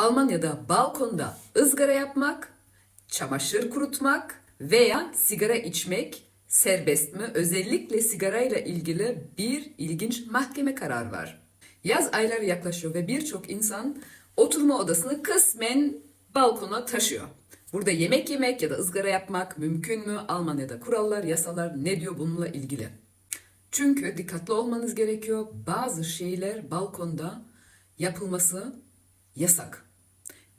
Almanya'da balkonda ızgara yapmak, çamaşır kurutmak veya sigara içmek serbest mi? Özellikle sigarayla ilgili bir ilginç mahkeme kararı var. Yaz ayları yaklaşıyor ve birçok insan oturma odasını kısmen balkona taşıyor. Burada yemek yemek ya da ızgara yapmak mümkün mü? Almanya'da kurallar, yasalar ne diyor bununla ilgili? Çünkü dikkatli olmanız gerekiyor. Bazı şeyler balkonda yapılması yasak.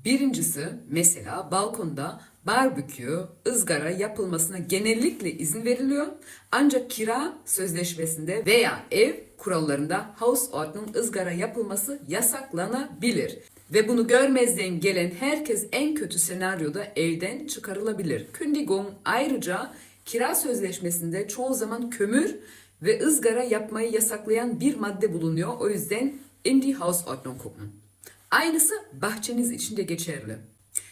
Birincisi mesela balkonda barbekü, ızgara yapılmasına genellikle izin veriliyor. Ancak kira sözleşmesinde veya ev kurallarında Hausordnung ızgara yapılması yasaklanabilir. Ve bunu görmezden gelen herkes en kötü senaryoda evden çıkarılabilir. Kündigung ayrıca kira sözleşmesinde çoğu zaman kömür ve ızgara yapmayı yasaklayan bir madde bulunuyor. O yüzden in die Hausordnung gucken. Aynısı bahçeniz için de geçerli.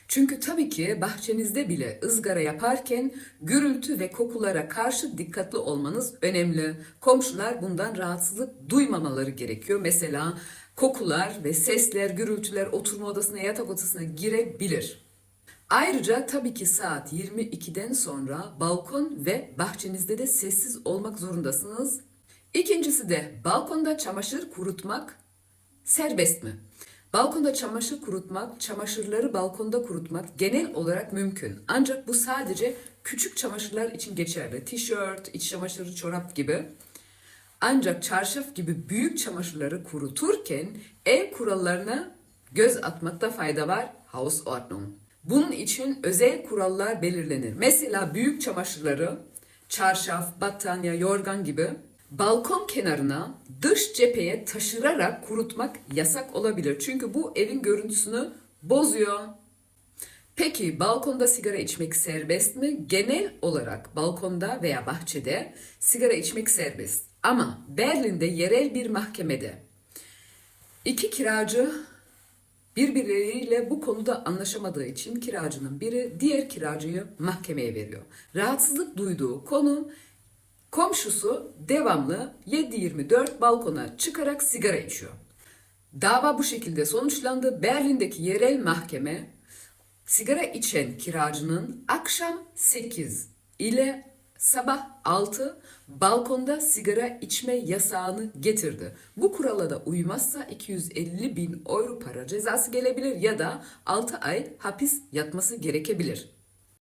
Çünkü tabii ki bahçenizde bile ızgara yaparken gürültü ve kokulara karşı dikkatli olmanız önemli. Komşular bundan rahatsızlık duymamaları gerekiyor. Mesela kokular ve sesler, gürültüler oturma odasına, yatak odasına girebilir. Ayrıca tabii ki saat 22'den sonra balkon ve bahçenizde de sessiz olmak zorundasınız. İkincisi de balkonda çamaşır kurutmak serbest mi? Balkonda çamaşır kurutmak, çamaşırları balkonda kurutmak genel olarak mümkün. Ancak bu sadece küçük çamaşırlar için geçerli. Tişört, iç çamaşırı, çorap gibi. Ancak çarşaf gibi büyük çamaşırları kuruturken ev kurallarına göz atmakta fayda var. Hausordnung. Bunun için özel kurallar belirlenir. Mesela büyük çamaşırları, çarşaf, battaniye, yorgan gibi balkon kenarına dış cepheye taşırarak kurutmak yasak olabilir. Çünkü bu evin görüntüsünü bozuyor. Peki balkonda sigara içmek serbest mi? Genel olarak balkonda veya bahçede sigara içmek serbest. Ama Berlin'de yerel bir mahkemede iki kiracı birbirleriyle bu konuda anlaşamadığı için kiracının biri diğer kiracıyı mahkemeye veriyor. Rahatsızlık duyduğu konu komşusu devamlı 7-24 balkona çıkarak sigara içiyor. Dava bu şekilde sonuçlandı. Berlin'deki yerel mahkeme sigara içen kiracının akşam 8 ile sabah 6 balkonda sigara içme yasağını getirdi. Bu kurala da uymazsa 250 bin euro para cezası gelebilir ya da 6 ay hapis yatması gerekebilir.